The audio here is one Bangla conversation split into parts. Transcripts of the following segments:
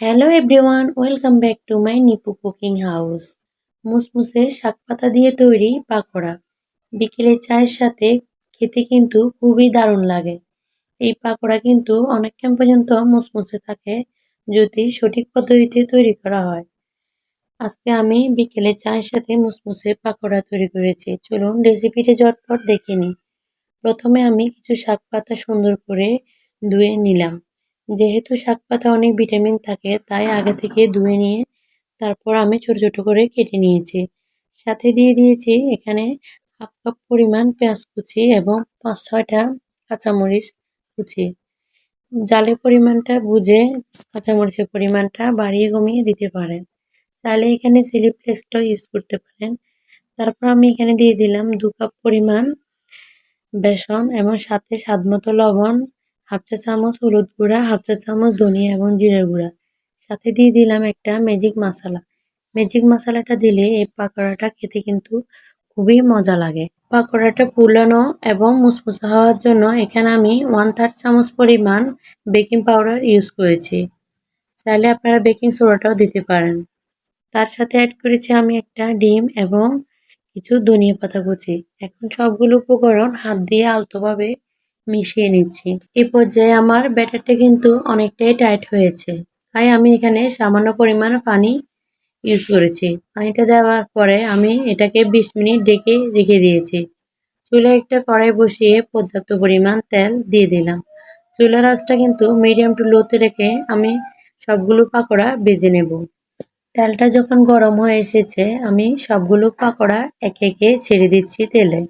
Hello everyone welcome back to my Nipu cooking house মুসমুসে শাক পাতা দিয়ে তৈরি পাকোড়া। বিকেলে চায়ের সাথে খেতে কিন্তু খুবই দারুণ লাগে। এই পাকোড়া কিন্তু অনেকক্ষণ পর্যন্ত মুসমুসে থাকে, যদি সঠিক পদ্ধতিতে তৈরি করা হয়। আজকে আমি বিকেলে চায়ের সাথে মুসমুসে পাকোড়া তৈরি করেছি। চলুন রেসিপিটি ঝটপট দেখে নিই। প্রথমে আমি কিছু শাক পাতা সুন্দর করে ধুয়ে নিলাম। যেহেতু শাক পাতা অনেক ভিটামিন থাকে, তাই আগে থেকে ধুয়ে নিয়ে তারপর আমি ছোট ছোট করে কেটে নিয়েছি। সাথে দিয়ে দিয়েছি এখানে হাফ কাপ পরিমাণ পেঁয়াজ কুচি এবং পাঁচ ছয়টা কাঁচামরিচ কুচি। জালের পরিমাণটা বুঝে কাঁচামরিচের পরিমাণটা বাড়িয়ে কমিয়ে দিতে পারেন। চাইলে এখানে চিলি ফ্লেক্সটাও ইউজ করতে পারেন। তারপর আমি এখানে দিয়ে দিলাম দু কাপ পরিমাণ বেসন এবং সাথে স্বাদ মতো লবণ হাফ চা চামচ হলুদ গুঁড়া, হাফ চা চামচ ধনিয়া এবং জিরে গুঁড়া। সাথে দিয়ে দিলাম একটা ম্যাজিক মশলা ম্যাজিক মশলাটা দিলে এই পাকোড়াটা খেতে কিন্তু খুবই মজা লাগে। পাকোড়াটা ফুলানো এবং মুসমুসা হওয়ার জন্য এখানে আমি ওয়ান থার্ড চামচ পরিমাণ বেকিং পাউডার ইউজ করেছি। চাইলে আপনারা বেকিং সোডাটাও দিতে পারেন। তার সাথে অ্যাড করেছি আমি একটা ডিম এবং কিছু ধনিয়া পাতা কুচি। এখন সবগুলো উপকরণ হাত দিয়ে আলতোভাবে মিশিয়ে নিচ্ছি। এ পর্যায়ে আমার ব্যাটারটা কিন্তু অনেকটাই টাইট হয়েছে। তাই আমি এখানে সামান্য পরিমাণ পানি ইউজ করেছি। পানিটা দেওয়ার পরে আমি এটাকে বিশ মিনিট ডেকে রেখে দিয়েছি। চুলা একটা কড়াই বসিয়ে পর্যাপ্ত পরিমাণ তেল দিয়ে দিলাম। চুলার আঁচটা কিন্তু মিডিয়াম টু লোতে রেখে আমি সবগুলো পাকোড়া বেজে নেব। তেলটা যখন গরম হয়ে এসেছে, আমি সবগুলো পাকোড়া একে একে ছেড়ে দিচ্ছি তেলে।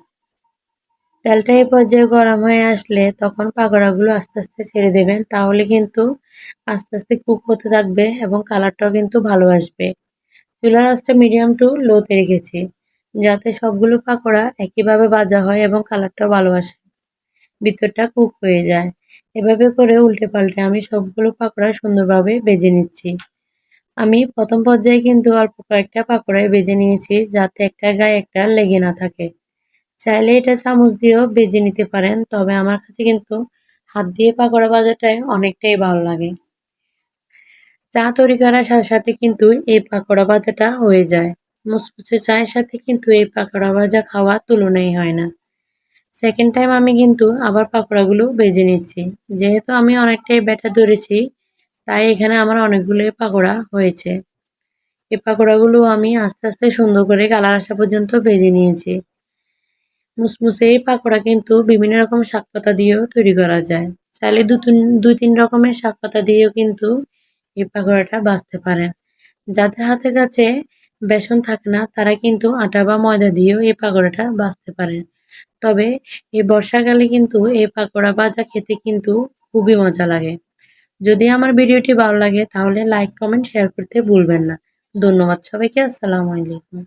তেলটা এই পর্যায়ে গরম হয়ে আসলে তখন পাকোড়াগুলো আস্তে আস্তে ছেড়ে দেবেন। তাহলে কিন্তু আস্তে আস্তে কুক হতে থাকবে এবং কালারটাও কিন্তু ভালো আসবে। চুলার আঁচটা মিডিয়াম টু লোতে রেখেছি, যাতে সবগুলো পাকোড়া একইভাবে ভাজা হয় এবং কালারটাও ভালো আসে। ভিতরটা কুক হয়ে যায়। এভাবে করে উল্টে পাল্টে আমি সবগুলো পাকোড়া সুন্দরভাবে বেজে নিচ্ছি। আমি প্রথম পর্যায়ে কিন্তু অল্প কয়েকটা পাকোড়ায় বেজে নিয়েছি, যাতে একটা গায়ে একটা লেগে না থাকে। চাইলে এটা চামচ দিয়েও বেজে নিতে পারেন, তবে আমার কাছে কিন্তু হাত দিয়ে পাকোড়া ভাজাটাই অনেকটাই ভালো লাগে। চা তৈরি করার সাথে সাথে কিন্তু এই পাকোড়া ভাজাটা হয়ে যায়। মুসমুসে চায়ের সাথে কিন্তু এই পাকোড়া ভাজা খাওয়া তুলনাই হয় না। সেকেন্ড টাইম আমি কিন্তু আবার পাকোড়াগুলো বেজে নিচ্ছি। যেহেতু আমি অনেকটাই ব্যাটার ধরেছি, তাই এখানে আমার অনেকগুলোই পাকোড়া হয়েছে। এই পাকোড়াগুলো আমি আস্তে আস্তে সুন্দর করে কালার আসা পর্যন্ত ভেজে নিয়েছি। মুসমুসে এই পাকোড়া কিন্তু বিভিন্ন রকম শাক পাতা দিয়েও তৈরি করা যায়। চাইলে দু তিন, দুই তিন রকমের শাক পাতা দিয়েও কিন্তু এই পাকোড়াটা বাঁচতে পারেন যাদের হাতে কাছে বেসন থাকে না, তারা কিন্তু আটা বা ময়দা দিয়েও এই পাকোড়াটা বাঁচতে পারেন তবে এই বর্ষাকালে কিন্তু এই পাকোড়া ভাজা খেতে কিন্তু খুবই মজা লাগে। যদি আমার ভিডিওটি ভালো লাগে, তাহলে লাইক, কমেন্ট, শেয়ার করতে ভুলবেন না। ধন্যবাদ সবাইকে, আসসালামু আলাইকুম।